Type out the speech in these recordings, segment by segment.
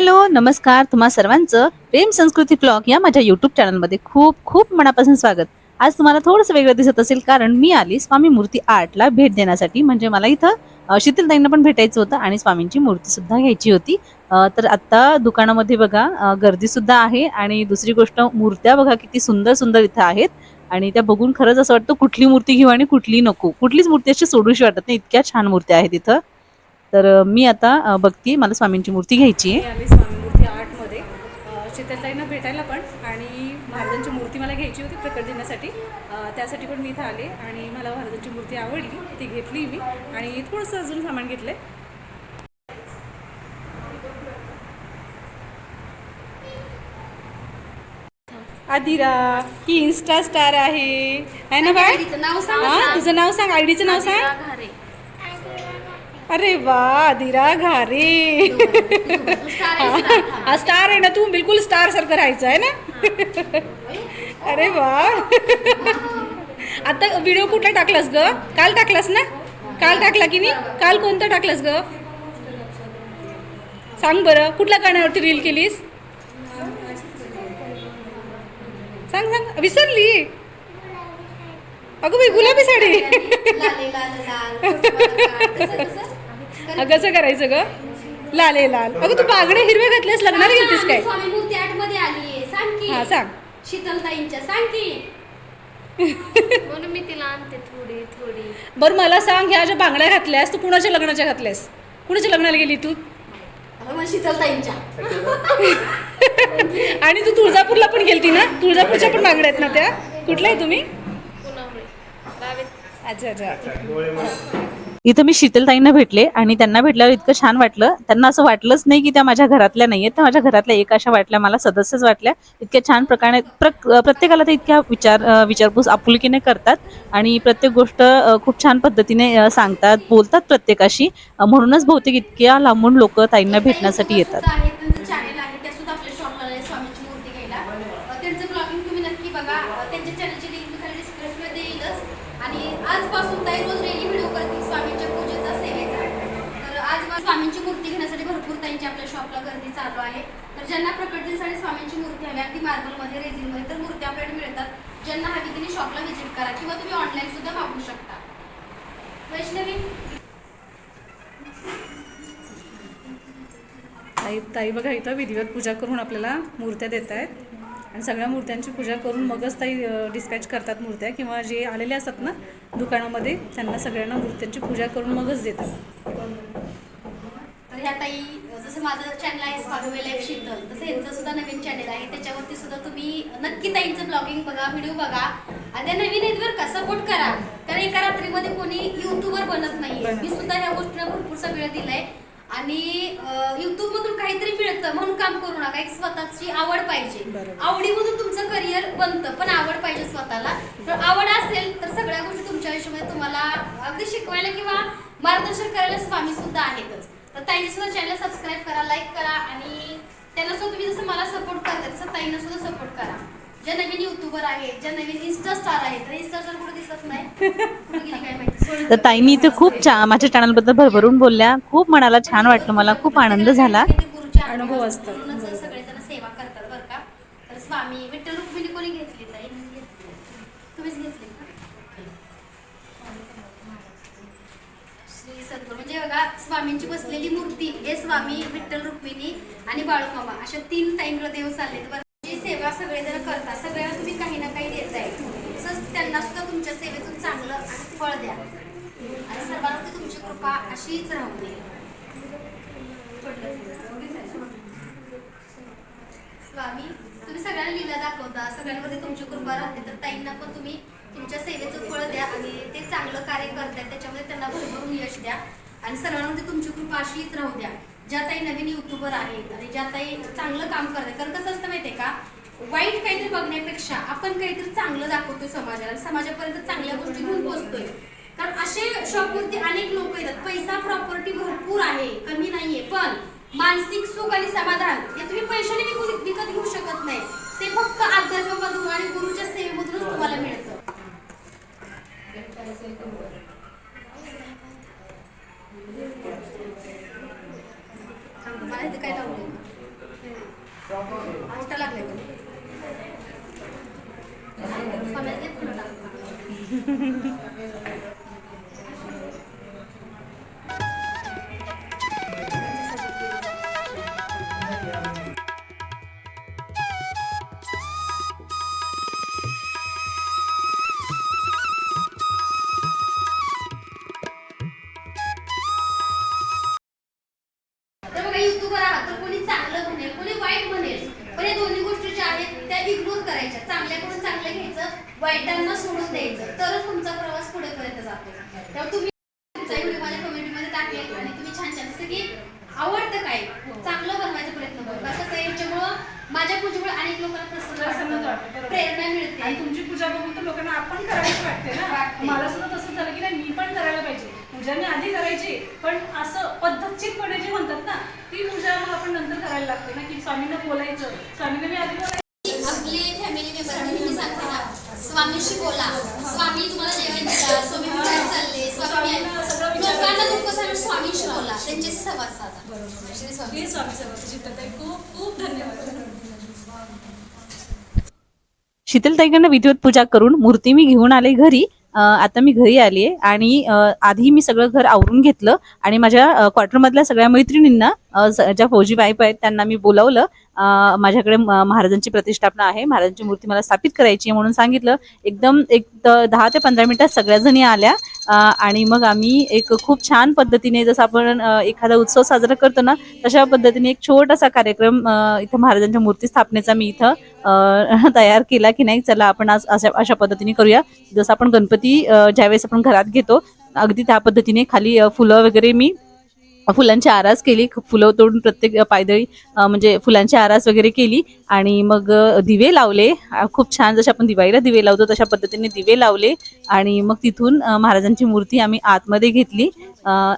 Hello नमस्कार तुम्हा सर्वांचं प्रेम संस्कृती ब्लॉग या माझ्या युट्यूब चॅनलमध्ये खूप खूप मनापासून स्वागत. आज तुम्हाला थोडंसं वेगळं दिसत असेल कारण मी आली स्वामी मूर्ती आर्टला भेट देण्यासाठी. म्हणजे मला इथं शीतलताईंना पण भेटायचं होतं आणि स्वामींची मूर्ती सुद्धा घ्यायची होती. तर आता दुकानामध्ये बघा गर्दी सुद्धा आहे आणि दुसरी गोष्ट मूर्त्या बघा किती सुंदर सुंदर इथं आहेत. आणि त्या बघून खरंच असं वाटतं कुठली मूर्ती घेऊ आणि कुठली नको. कुठलीच मूर्ती अशी सोडूशी वाटत नाही. इतक्या छान मूर्त्या आहेत इथं. तर मी आता बघते मला स्वामींची मूर्ती घ्यायची आहे. स्वामी मूर्ती आर्टमध्ये शीतलताईंना भेटायला पण आणि महाराजांची मूर्ती मला घ्यायची होती प्रकट देण्यासाठी त्यासाठी पण मी इथं आले आणि मला महाराजांची मूर्ती आवडली. ती घेतली मी आणि थोडंसं अजून सामान घेतलं आदिरा ही इन्स्टा स्टार आहे. आहे ना बाय आयडीचं नाव सांग. हा. तुझं नाव सांग. आयडीचं नाव सांग. अरे वा आदिरा घारे स्टार हा स्टार आहे ना तू बिलकुल स्टार सारखं राहायचं आहे ना अरे वा आता व्हिडिओ कुठला टाकलास ग काल टाकलास ना काल टाकला की नाही काल कोणता टाकलास ग सांग बरं कुठल्या गाण्यावरती रील केलीस सांग सांग विसरली अगं बाई गुलाबी साडी अगं कसं करायचं ग? लाले लाल. अगं तू बागडे हिरवे घातलेस लग्नाला गेलतीस काय? स्वामी मूर्ती आठमध्ये आली सांग की. हा सांग. शीतलताईंच्या सांग की. म्हणून मी तिला आणते थोडी थोडी. बरं मला सांग ह्या ज्या बांगड्या घातल्यास तू कुणाच्या लग्नाच्या घातल्यास? कुणाच्या लग्नाला गेली तू? अगं मग शीतलताईंच्या. आणि तू तुळजापूरला पण गेलती ना? तुळजापूरच्या पण बांगड्या आहेत ना त्या? कुठल्या आहे तुम्ही? अच्छा अच्छा. इथं मी शीतलताईंना भेटले आणि त्यांना भेटल्यावर इतकं छान वाटलं. त्यांना असं वाटलंच नाही की त्या माझ्या घरातल्या नाही आहेत त्या माझ्या घरातल्या एक अशा वाटल्या मला सदस्यच वाटल्या. इतक्या छान प्रकारे प्रक प्रत्येकाला ते इतक्या विचार विचारपूस आपुलकीने करतात आणि प्रत्येक गोष्ट खूप छान पद्धतीने सांगतात बोलतात प्रत्येकाशी. म्हणूनच बहुतेक इतक्या लांबून लोक ताईंना भेटण्यासाठी येतात. त्यांच्या चॅनलची लिंक खाली डिस्क्रिप्शनमध्ये येईलच. आणि आजपासून ताई रोज स्वामींची मूर्ती घेण्यासाठी भरपूर त्यांची आपल्या शॉपला गर्दी चालू आहे. तर ज्यांना प्रकट दिनसाठी स्वामींची मूर्ती हवी अगदी मार्बलमध्ये रेझिनमध्ये तर मूर्ती आपल्याकडे मिळतात. ज्यांना हवी त्यांनी शॉपला व्हिजिट करा किंवा तुम्ही ऑनलाईन सुद्धा मागू शकता. वैष्णवी? ताई ताई बघा इथं विधिवत पूजा करून आपल्याला मूर्त्या देत आहेत आणि सगळ्या मूर्त्यांची पूजा करून मगच ताई डिस्पॅच करतात मूर्त्या किंवा जे आलेले असतात ना दुकानामध्ये त्यांना सगळ्यांना मूर्त्यांची पूजा करून मगच देतात. ताई जसं माझं चॅनल आहे स्वामी लाईफ शीतल तसं यांचं सुद्धा नवीन चॅनल आहे. त्याच्यावरती सुद्धा तुम्ही नक्की ताईंचं ब्लॉगिंग बघा व्हिडिओ बघा. आणि त्या नवीन आहेत बरं का सपोर्ट करा. कारण एका रात्रीमध्ये कोणी युट्यूबर बनत नाही मी सुद्धा ह्या गोष्टीला भरपूरसा वेळ दिलाय. आणि युट्यूब मधून काहीतरी मिळतं. म्हणून काम करू नका. एक स्वतःची आवड पाहिजे. आवडीमधून तुमचं करिअर बनतं. पण आवड पाहिजे स्वतःला. तर आवड असेल तर सगळ्या गोष्टी तुमच्या आयुष्यामध्ये तुम्हाला अगदी शिकवायला किंवा मार्गदर्शन करायला स्वामी सुद्धा आहेतच. तर ताईने सुद्धा चॅनल सबस्क्राईब करा लाईक करा आणि त्यांना सुद्धा तुम्ही जसं मला सपोर्ट करता तसं ताईंना सुद्धा सपोर्ट करा. ज्या नवीन युट्यूबर आहेत ज्या नवीन इन्स्टा स्टार आहेत तर इन्स्टा स्टार कुठे दिसत नाही? कुठे गेली काय माहिती? सोडून तर ताईंनी इथे खूप छान माझ्या चॅनलबद्दल भरभरून बोलल्या. खूप मनाला छान वाटलं मला. खूप आनंद झाला. अनुभव असतात. म्हणूनच सगळेजण सेवा करतात बरं का. तर स्वामी विठ्ठल रुक्मिणी कोणी घेतली ताई? तुम्हीच घेतली का? श्री सद्गुरू म्हणजे बघा स्वामींची बसलेली मूर्ती हे स्वामी विठ्ठल रुक्मिणी आणि बाळूमामा. अशा तीन ताईंकडे देव चाललेत. जी सेवा सगळेजण करता सगळ्यांना तुम्ही काही ना काही देताय. तसंच त्यांना सुद्धा तुमच्या सेवेतून चांगलं आणि फळ द्या. आणि सर्वांना तुमची कृपा अशीच राहू दे. स्वामी तुम्ही सगळ्यांना लीला दाखवता. सगळ्यांवरती तुमची कृपा राहते. तर ताईंना पण तुम्ही तुमच्या सेवेचं फळ द्या आणि ते चांगलं कार्य करतात त्याच्यामध्ये त्यांना भरभरून यश द्या. आणि सर्वांमध्ये तुमची कृपा अशीच राहू द्या. ज्या ताई नवीन युट्यूबर आहेत आणि ज्या ताई चांगलं काम करतात कारण कसं असतं माहितीये का? वाईट काहीतरी बघण्यापेक्षा आपण काहीतरी चांगलं दाखवतोय समाजाला समाजापर्यंत चांगल्या गोष्टी घेऊन पोहोचतोय. कारण असे शॉपवरती अनेक लोक येतात. पैसा प्रॉपर्टी भरपूर आहे कमी नाहीये पण मानसिक सुख आणि समाधान हे तुम्ही पैशाने विकत घेऊ शकत नाही. ते फक्त अध्यात्मामधून आणि गुरुच्या सेवेमधूनच तुम्हाला मिळतं. मला इथे काय लावलंय मोठा लागलाय का आवडतं काय चांगलं बनवायचा प्रयत्न करू. कारण कसं आहे, याच्यामुळं माझ्या पूजेमुळे अनेक लोकांना प्रसन्न वाटतं. प्रेरणा मिळते. आणि तुमची पूजा बघून तर लोकांना आपण करायला वाटते ना. मला सुद्धा तसं झालं की नाही मी पण करायला पाहिजे. पूजा मी आधी करायची पण असं पद्धतशीरपणे जे म्हणतात ना ती पूजा मग आपण नंतर करायला लागते ना की स्वामींना बोलायचं. स्वामींना मी आधी बोलायचं. आपले फॅमिली मेंबर नेहमी सांगते ना स्वामीशी बोला. स्वामी तुम्हाला जेवण द्या स्वामी विचार चालले स्वामी. लोकांना दुःख सांगून स्वामीशी बोला. त्यांच्याशी संवाद साधा. बरोबर. श्री स्वामी हे स्वामी समर्थ चित्तात खूप खूप धन्यवाद. शीतलताईकडनं विधिवत पूजा करून मूर्ती मी घेऊन आले घरी. आता मी घरी आली आहे आणि आधी मी सगळं घर आवरून घेतलं आणि माझ्या क्वार्टरमधल्या सगळ्या मैत्रिणींना ज्या फौजी वाईफ आहेत त्यांना मी बोलावलं. माझ्याकडे महाराजांची प्रतिष्ठापना आहे. महाराजांची मूर्ती मला स्थापित करायची आहे म्हणून सांगितलं. एकदम एक दहा ते पंधरा मिनिटात सगळ्या जणी आल्या. आणि मग आम्ही एक खूप छान पद्धतीने जसं आपण एखादा उत्सव साजरा करतो ना तशा पद्धतीने एक छोटासा कार्यक्रम इथं महाराजांच्या मूर्ती स्थापनेचा मी इथं तयार केला की नाही चला आपण आज अशा अशा पद्धतीने करूया. जसं आपण गणपती ज्यावेळेस आपण घरात घेतो अगदी त्या पद्धतीने खाली फुलं वगैरे मी फुलांची आरास केली. फुलं तोडून प्रत्येक पायदळी म्हणजे फुलांची आरास वगैरे केली. आणि मग दिवे लावले. खूप छान जसे आपण दिवाळीला दिवे लावतो तशा पद्धतीने दिवे लावले. आणि मग तिथून महाराजांची मूर्ती आम्ही आतमध्ये घेतली.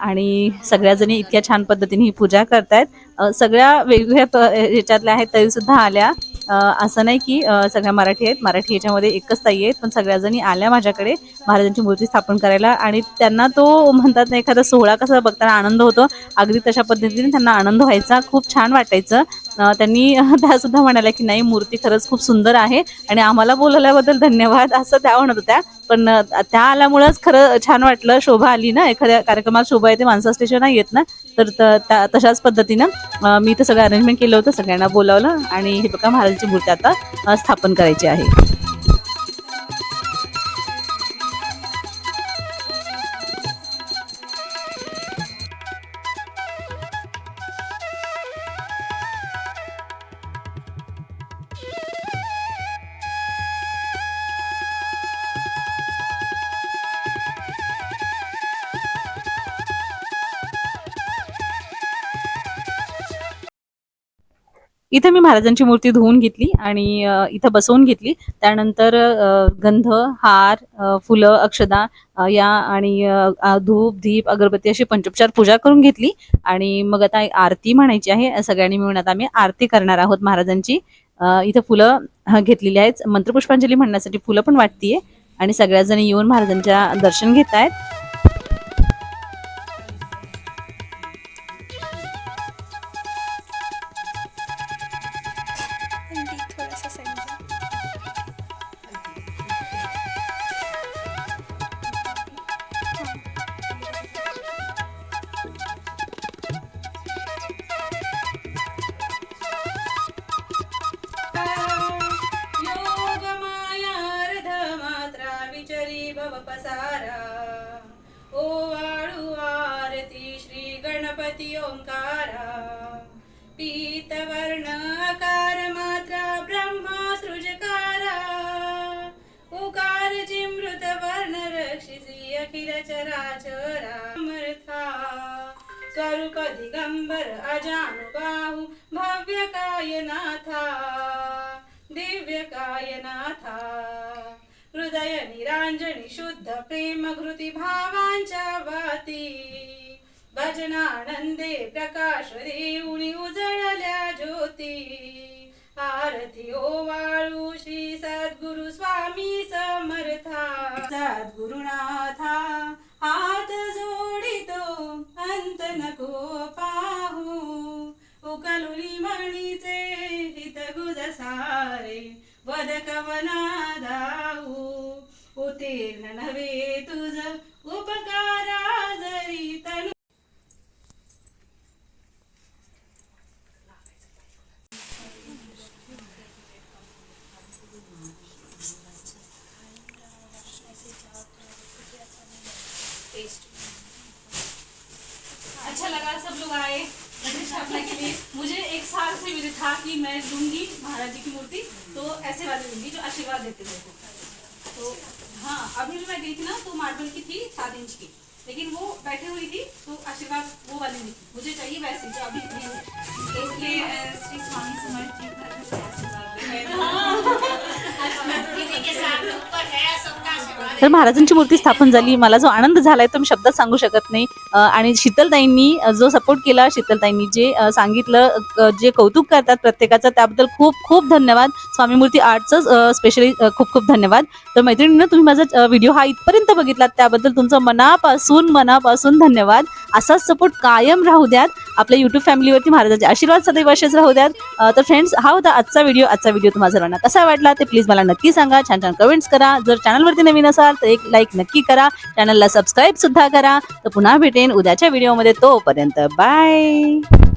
आणि सगळ्याजणी इतक्या छान पद्धतीने ही पूजा करतायत. सगळ्या वेगवेगळ्या प- ह्याच्यातल्या आहेत तरीसुद्धा आल्या. असं नाही की सगळ्या मराठी आहेत. मराठी याच्यामध्ये एकच ताई आहेत. पण सगळ्या जणी आल्या माझ्याकडे. महाराजांची मूर्ती स्थापन करायला. आणि त्यांना तो म्हणतात ना एखादा सोहळा कसा बघताना आनंद होतो. अगदी तशा पद्धतीने त्यांना आनंद व्हायचा. खूप छान वाटायचं. त्यांनी त्या सुद्धा म्हणाल्या की नाही मूर्ती खरंच खूप सुंदर आहे आणि आम्हाला बोलवल्याबद्दल धन्यवाद असं त्या म्हणत होत्या. पण त्या आल्यामुळंच खरं छान वाटलं शोभा आली ना. एखाद्या कार्यक्रमात शोभा येते माणसं असल्याशिवाय नाही येत ना. तर त- त्या- तशाच पद्धतीनं मी ते सगळं अरेंजमेंट केलं होतं सगळ्यांना बोलावलं आणि हे बघा महाराजांची मूर्ती आता स्थापन करायची आहे. इथं मी महाराजांची मूर्ती धुवून घेतली आणि इथं बसवून घेतली. त्यानंतर गंध हार फुलं अक्षदा या आणि धूप दीप अगरबत्ती अशी पंचोपचार पूजा करून घेतली. आणि मग आता आरती म्हणायची आहे. सगळ्यांनी मिळून आता आम्ही आरती करणार आहोत महाराजांची. इथं फुलं घेतलेली आहेत. मंत्रपुष्पांजली म्हणण्यासाठी फुलं पण वाटतीये. आणि सगळ्या जणी येऊन महाराजांच्या दर्शन घेत आहेत भव पसारा ओ वाळू आरती श्री गणपती ओंकारा. पीतवर्ण आकार मात्रा ब्रह्मा सृजकारा. उकार जिमृत वर्ण रक्षिसी अखिल चराचरा. समर्था स्वरूप दिगंबर अजानुबाहू भव्य कायनाथा. दिव्य कायनाथा. हृदय शुद्ध प्रेम घृती भावांच्या वाती। भजनानंदे प्रकाश देऊनी उजळल्या ज्योती। आरती ओवाळू श्री सद्गुरु स्वामी समर्था। सद्गुरुनाथा हात जोडितो अंत नको पाहू उक मणीचे म्हणीचे हित गुज सारे वद कवना दाऊ अच्छा लगा सब लोग आए। स्थापना के लिए। मुझे एक साल से मुझे था कि मैं लूँगी महाराज जी की मूर्ति तो ऐसे वाले लूँगी जो आशीर्वाद देते थे। तो हाँ अभी भी मैं गई थी ना तो मार्बल की थी सात इंच की। लेकिन वो बैठे हुई थी तो आशीर्वाद वो वाली नहीं थी। मुझे चाहिए वैसे जो अभी इसलिए श्री स्वामी समर्थ जी तर महाराजांची मूर्ती स्थापन झाली. मला जो आनंद झालाय तो मी शब्दात सांगू शकत नाही. आणि शीतलताईंनी जो सपोर्ट केला शीतलताईंनी जे सांगितलं जे कौतुक करतात प्रत्येकाचं त्याबद्दल खूप खूप धन्यवाद. स्वामी मूर्ती आर्टचं स्पेशली खूप खूप धन्यवाद. तर मैत्रिणीनं तुम्ही माझा व्हिडिओ हा इथपर्यंत बघितला त्याबद्दल तुमचं मनापासून मनापासून धन्यवाद. असाच सपोर्ट कायम राहू द्यात. आपल्या युट्यूब फॅमिलीवरती महाराजांचे आशीर्वाद सदैव असेच राहू द्यात. तर फ्रेंड्स हा होता आजचा व्हिडिओ आजचा व्हिडिओ तुम्हाला सर्वांना कसा वाटला ते प्लीज मला नक्की सांगा. छान छान कमेंट्स करा. जर चॅनलवरती नवीन असाल तर एक लाईक नक्की करा. चॅनलला सबस्क्राईब सुद्धा करा. तर पुन्हा भेटेन उद्याच्या व्हिडिओमध्ये तोपर्यंत. बाय